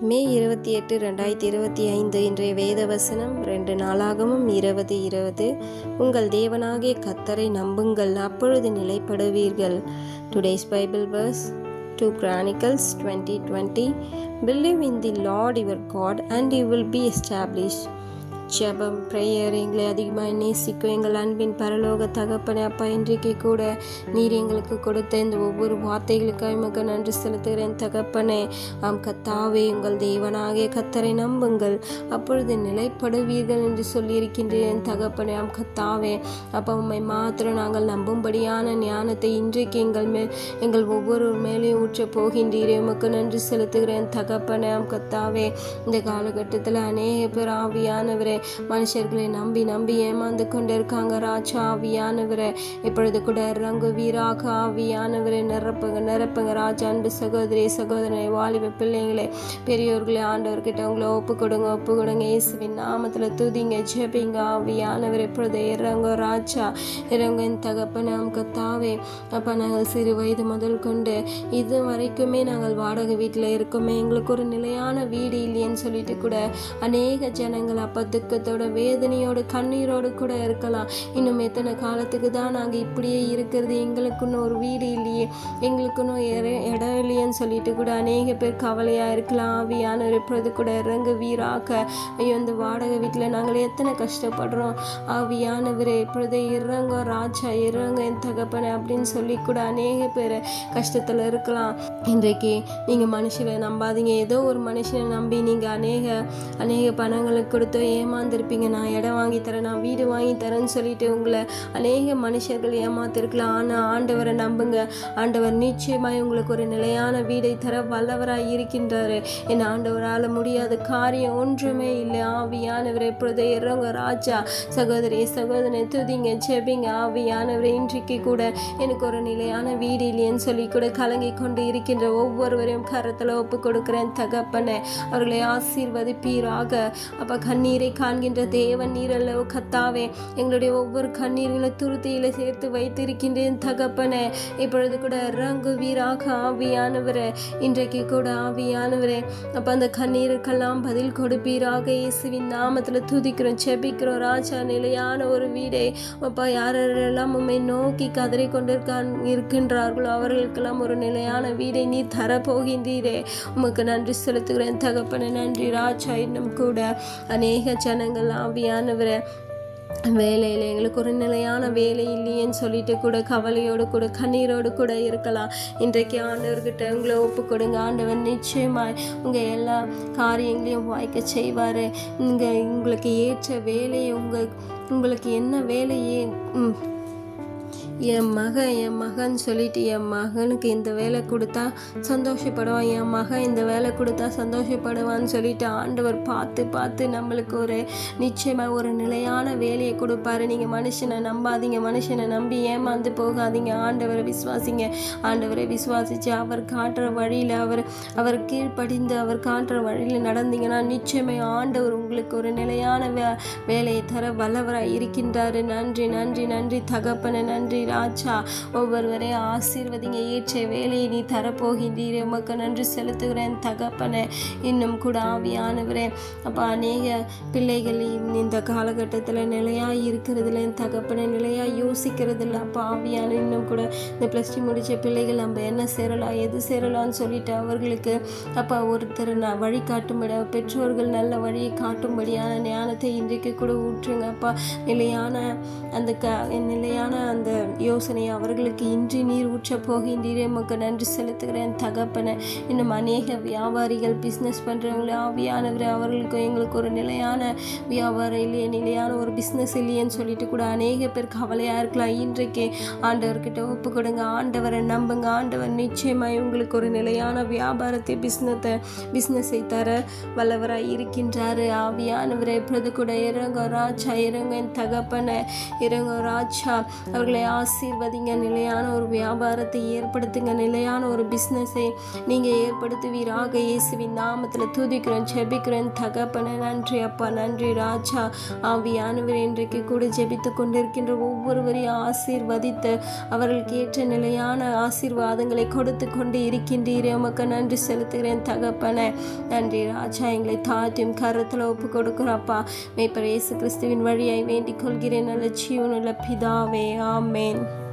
மே இருபத்தி எட்டு ரெண்டாயிரத்தி இருபத்தி ஐந்து இன்றைய வேத வசனம் ரெண்டு நாளாகவும் இருபது இருபது. உங்கள் தேவனாகிய கத்தரை நம்புங்கள் அப்பொழுது நிலைப்படுவீர்கள். Today's Bible verse two Chronicles twenty twenty believe in the Lord your God and you will be establish ஜெபம் ப்ரேயர் எங்களை அதிகமாக நேசிக்கும். எங்கள் அன்பின் பரலோக தகப்பனே அப்பா இன்றைக்கு கூட நீர் எங்களுக்கு கொடுத்த இந்த ஒவ்வொரு வார்த்தைகளுக்காக உமக்கு நன்றி செலுத்துகிறேன். தகப்பனே ஆம் கத்தாவே உங்கள் தேவனாகிய கத்தரை நம்புங்கள். அப்பொழுது நிலைப்படுவீர்கள் என்று சொல்லியிருக்கின்றேன். தகப்பனே ஆம் கத்தாவே அப்பா உம்மை மாத்திரம் நாங்கள் நம்பும்படியான ஞானத்தை இன்றைக்கு எங்கள் மேல் எங்கள் ஒவ்வொரு மேலேயும் ஊற்றப் போகின்றீரே. உமக்கு நன்றி செலுத்துகிறேன். தகப்பனே ஆம் கத்தாவே இந்த காலகட்டத்தில் அநேக பேர் ஆவியானவரே மனுஷர்களை நம்பி நம்பி ஏமாந்து கொண்டு இருக்காங்க ராஜா ஆவியானவரை. இப்பொழுது கூட ரங்கு வீராக ஆவியானவரை. நிரப்புங்க நிரப்புங்க. ராஜா அன்பு சகோதரி சகோதரனை வாலிப பிள்ளைங்களே பெரியோர்களே ஆண்டவர்கிட்ட உங்களை ஒப்பு கொடுங்க ஒப்பு கொடுங்க இயேசுவின் நாமத்தில் துதிங்க ஜெபிங்க. ஆவியானவர் இப்பொழுது இறங்க ராஜா. இறங்க என் தகப்பன் நமக்கு அப்போ நாங்கள் சிறு வயது முதல் கொண்டு இது வரைக்குமே நாங்கள் வாடகை வீட்டில் இருக்கோமே. எங்களுக்கு ஒரு நிலையான வீடு இல்லையேன்னு சொல்லிட்டு கூட அநேக ஜனங்கள் அப்போ துக்கத்தோட வேதனையோட கண்ணீரோடு கூட இருக்கலாம். இன்னும் எத்தனை காலத்துக்கு தான் நாங்கள் இப்படியே இருக்கிறது? எங்களுக்குன்னு ஒரு வீடு இல்லையே. எங்களுக்குன்னு இடம் இல்லையேன்னு சொல்லிட்டு கூட அநேக பேர் கவலையாக இருக்கலாம். ஆவியான இப்பொழுது கூட இறங்கு வீராக்க ஐயோ இந்த வாடகை வீட்டில் நாங்கள் எத்தனை கஷ்டப்படுறோம். ஆவியானவரே இப்பொழுது இறங்க ராஜா இறங்க என் தகப்பனை அப்படின்னு சொல்லி கூட அநேக பேர் கஷ்டத்தில் இருக்கலாம். இன்றைக்கு நீங்கள் மனுஷனை நம்பாதீங்க. ஏதோ ஒரு மனுஷனை நம்பி நீங்கள் அநேக அநேக பணங்களுக்கு ஏமா ஏமாந்துருப்பீங்க. நான் இடம் வாங்கி தரேன் நான் வீடு வாங்கி தரேன்னு சொல்லிட்டு உங்களை அநேக மனுஷர்கள் ஏமாத்திருக்கலாம். ஆனால் ஆண்டவரை நம்புங்க. ஆண்டவர் நிச்சயமாய் உங்களுக்கு ஒரு நிலையான வீடை தர வல்லவராய் இருக்கின்றாரு. என் ஆண்டவரால் முடியாத காரியம் ஒன்றுமே இல்லை. ஆவியானவர் எப்பொழுது இறங்க ராஜா. சகோதரி சகோதரனை துதிங்க செபிங்க ஆவியானவரை இன்றைக்கு கூட எனக்கு ஒரு நிலையான வீடு இல்லைன்னு சொல்லி கூட கலங்கி கொண்டு இருக்கின்ற ஒவ்வொருவரையும் கரத்தில் ஒப்பு கொடுக்குறேன் தகப்பனை. அவர்களை ஆசீர்வதிப்பீராக. அப்போ கண்ணீரை காண்கின்ற தேவன் நீரல்லவோ கத்தாவே எங்களுடைய ஒவ்வொரு கண்ணீர்களும் துருத்தியில சேர்த்து வைத்திருக்கின்றேன் தகப்பனே. இப்பொழுது கூட ரங்கு வீராக ஆவியானவரே. இன்றைக்கு கூட ஆவியானவரே. அப்போ அந்த கண்ணீருக்கெல்லாம் பதில் கொடுப்பீராக இயேசுவின் நாமத்தில் துதிக்கிறோம் செபிக்கிறோம். ராஜா நிலையான ஒரு வீடை. அப்பா யாரெல்லாம் உண்மை நோக்கி கதறி கொண்டிருக்கான் இருக்கின்றார்களோ அவர்களுக்கெல்லாம் ஒரு நிலையான வீடை நீ தரப்போகின்றீரே. உமக்கு நன்றி செலுத்துகிறேன் தகப்பன. நன்றி ராஜா இன்னும் கூட. அநேக ஜனங்கள் ஆவியானவரை. வேலையில் எங்களுக்கு ஒரு நிலையான வேலை இல்லையேன்னு சொல்லிட்டு கூட கவலையோடு கூட கண்ணீரோடு கூட இருக்கலாம். இன்றைக்கு ஆண்டவர்கிட்ட உங்களை ஒப்பு கொடுங்க. ஆண்டவர் நிச்சயமாய் உங்கள் எல்லா காரியங்களையும் வாய்க்க செய்வார். இங்கே உங்களுக்கு ஏற்ற வேலையை உங்கள் உங்களுக்கு என்ன வேலையே என் மகன் என் மகன் சொல்லிட்டு என் மகனுக்கு இந்த வேலை கொடுத்தா சந்தோஷப்படுவான். என் மகன் இந்த வேலை கொடுத்தா சந்தோஷப்படுவான்னு சொல்லிட்டு ஆண்டவர் பார்த்து பார்த்து நம்மளுக்கு ஒரு நிச்சயமாக ஒரு நிலையான வேலையை கொடுப்பாரு. நீங்கள் மனுஷனை நம்பாதீங்க. மனுஷனை நம்பி ஏமாந்து போகாதீங்க. ஆண்டவரை விசுவாசிங்க. ஆண்டவரை விசுவாசித்து அவர் காட்டுற வழியில் அவர் அவர் கீழ்ப்படிந்து அவர் காட்டுற வழியில் நடந்தீங்கன்னா நிச்சயமே ஆண்டவர் உங்களுக்கு ஒரு நிலையான வே வேலையை தர வல்லவராக இருக்கின்றாரு. நன்றி நன்றி நன்றி. தகப்பனை நன்றி. ராஜா ஒவ்வொருவரையும் ஆசீர்வதிங்க. ஏற்ற வேலையை நீ தரப்போகின்றீர். உமக்கு நன்றி செலுத்துகிறேன் தகப்பனை. இன்னும் கூட ஆவியானவரே. அப்போ அநேக பிள்ளைகள் இந்த காலகட்டத்தில் நிலையாக இருக்கிறதுல என் தகப்பனை நிலையாக யோசிக்கிறதில்ல. அப்போ ஆவியான இன்னும் கூட இந்த ப்ளஸ் டூ முடித்த பிள்ளைகள் நம்ம என்ன சேரலாம் எது சேரலாம்னு சொல்லிட்டு அவர்களுக்கு அப்பா ஒருத்தர் நான் வழி காட்டும்படி பெற்றோர்கள் நல்ல வழியை காட்டும்படியான ஞானத்தை இன்றைக்கு கூட ஊற்றுங்க. அப்பா நிலையான அந்த க நிலையான அந்த யோசனையை அவர்களுக்கு இன்றி நீர் ஊற்றப் போகின்றீரே உமக்கு நன்றி செலுத்துகிறேன். தகப்பனை இன்னும் அநேக வியாபாரிகள் பிஸ்னஸ் பண்ணுறவங்களே ஆவியானவர் அவர்களுக்கு எங்களுக்கு ஒரு நிலையான வியாபாரம் இல்லையே நிலையான ஒரு பிஸ்னஸ் இல்லையேன்னு சொல்லிட்டு கூட அநேக பேர் கவலையாக இருக்கலாம். இன்றைக்கு ஆண்டவர்கிட்ட ஒப்பு கொடுங்க. ஆண்டவரை நம்புங்க. ஆண்டவர் நிச்சயமாக உங்களுக்கு ஒரு நிலையான வியாபாரத்தை பிஸ்னத்தை பிஸ்னஸை தர வல்லவராக இருக்கின்றார். ஆவியானவரை பிரது கூட இறங்க ராஜா இறங்க. என் தகப்பனை இறங்க ராஜா. அவர்களை ஆசீர்வதிங்க. நிலையான ஒரு வியாபாரத்தை ஏற்படுத்துங்க. நிலையான ஒரு பிஸ்னஸை நீங்கள் ஏற்படுத்துவீராக. இயேசுவின் நாமத்தில் துதிக்கிறோம் ஜெபிக்கிறோம். தகப்பன நன்றி அப்பா நன்றி ராஜா. ஆவியானவர் இன்றைக்கு கூட ஜெபித்து கொண்டிருக்கின்ற ஒவ்வொருவரையும் ஆசீர்வதித்து அவர்களுக்கு ஏற்ற நிலையான ஆசீர்வாதங்களை கொடுத்து கொண்டு இருக்கின்றீரே. உமக்கு நன்றி செலுத்துகிறேன் தகப்பன. நன்றி ராஜா எங்களை தாழ்த்தியும் கருத்தில் ஒப்பு கொடுக்குறப்பா மேய்ப்பர் இயேசு கிறிஸ்துவின் வழியை வேண்டிக் கொள்கிறேன். நல்ல ஜீவனுள்ள பிதாவே. ஆமேன். watching.